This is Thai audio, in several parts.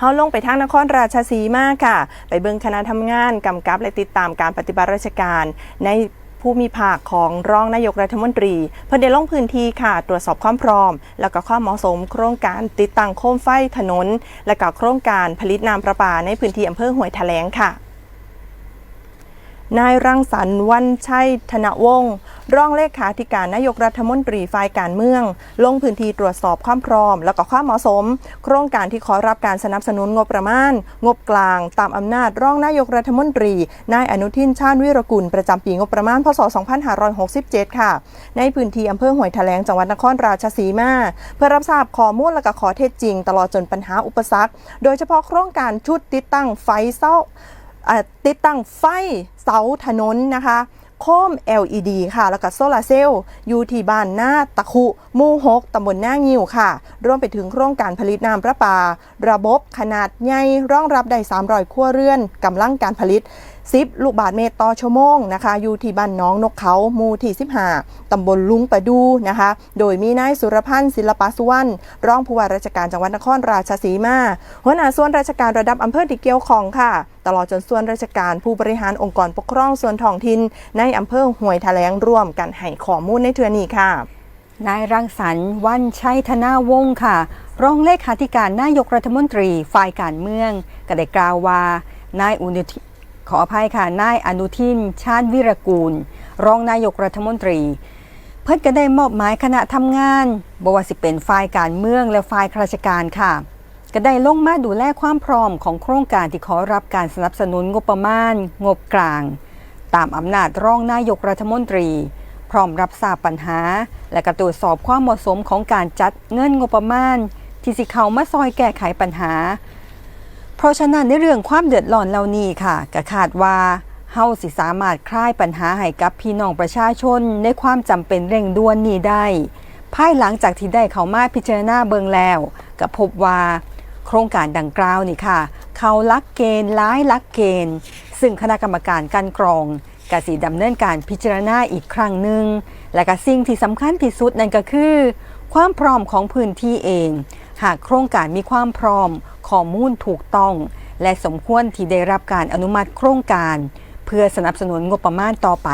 เฮาลงไปทางนครราชสีมาค่ะ ไปเบิ่งคณะทำงานกำกับและติดตามการปฏิบัติราชการในผู้มีภาคของรองนายกรัฐมนตรี เพื่อได้ลงพื้นที่ค่ะ ตรวจสอบความพร้อม แล้วก็ความเหมาะสม โครงการติดตั้งโคมไฟถนน และก็โครงการผลิตน้ำประปาในพื้นที่อำเภอห้วยแถลงค่ะนายรังสรรค์วันชัยธนวงศ์ รองเลขาธิการนายกรัฐมนตรีฝ่ายการเมือง ลงพื้นที่ตรวจสอบความพร้อม และก็ความเหมาะสม โครงการที่ขอรับการสนับสนุนงบประมาณ งบกลาง ตามอำนาจรองนายกรัฐมนตรีนายอนุทินชาญวิรกุลประจำปีงบประมาณพศ 2567 ค่ะ ในพื้นที่อำเภอห้วยแถลงจังหวัดนครราชสีมา เพื่อรับทราบข้อมูลและก็ขอเท็จจริง ตลอดจนปัญหาอุปสรรค โดยเฉพาะโครงการชุดติดตั้งไฟเสาติดตั้งไฟเสาถนนนะคะ โคม LED ค่ะ แล้วก็โซลาร์เซลล์อยู่ที่บ้านหน้าตะคุมู่หกตำบลหน้างิ้วค่ะ รวมไปถึงโครงการผลิตน้ำประปา ระบบขนาดใหญ่รองรับได้300ครัวเรือนกำลังการผลิต 10 ลูกบาทเมตรต่อชั่วโมงนะคะอยู่ที่บ้านน้องนกเขาหมู่ที่15ตำบลลุงประดูนะคะ โดยมีนายสุรพันธ์ศิลปสุวรรณรองผู้ว่าราชการจังหวัดนครราชสีมาหัวหน้าส่วนราชการระดับอำเภอที่เกี่ยวข้องค่ะ ตลอดจนส่วนราชการผู้บริหารองค์กรปกครองส่วนท้องถิ่นในอำเภอห้วยแถลงร่วมกันให้ข้อมูลในเทือนี้ค่ะนายรังสรรค์วันชัยธนาวงศ์ค่ะ รองเลขาธิการนายกรัฐมนตรีฝ่ายการเมืองก็ได้กล่าวว่านายอุนิขออภัยค่ะนายอนุทิน ชาญวิรกูล รองนายกรัฐมนตรี เพิ่นก็ได้มอบหมายคณะทำงานบวสิเป็นฝ่ายการเมืองและฝ่ายข้าราชการค่ะ ก็ได้ลงมาดูแลความพร้อมของโครงการที่ขอรับการสนับสนุนงบประมาณ งบกลาง ตามอำนาจรองนายกรัฐมนตรี พร้อมรับทราบปัญหา และก็ตรวจสอบความเหมาะสมของการจัดเงินงบประมาณ ที่สิเขามาซอยแก้ไขปัญหา เพราะฉะนั้นในเรื่องความเดือดร้อนเหล่านี้ค่ะก็คาดว่าเฮาสิสามารถคลายปัญหาให้กับพี่น้องประชาชนในความจำเป็นเร่งด่วนนี้ได้ ภายหลังจากที่ได้เขามาพิจารณาเบิงแล้วก็พบว่า โครงการดังกล่าวนี่ค่ะ เขาลักเกณฑ์ร้ายลักเกณฑ์ ซึ่งคณะกรรมการการกรองกสีดำเนินการพิจารณาอีกครั้งหนึ่ง และก็สิ่งที่สำคัญที่สุดนั่นก็คือ ความพร้อมของพื้นที่เอง หากโครงการมีความพร้อมข้อมูลถูกต้อง และสมควรที่ได้รับการอนุมัติโครงการ เพื่อสนับสนุนงบประมาณต่อไป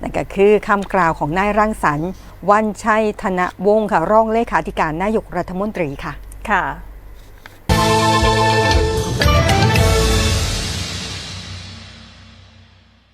นั่นก็คือคำกล่าวของนายรังสรรค์วันชัยธนวงศ์ค่ะรองเลขาธิการนายกรัฐมนตรีค่ะค่ะ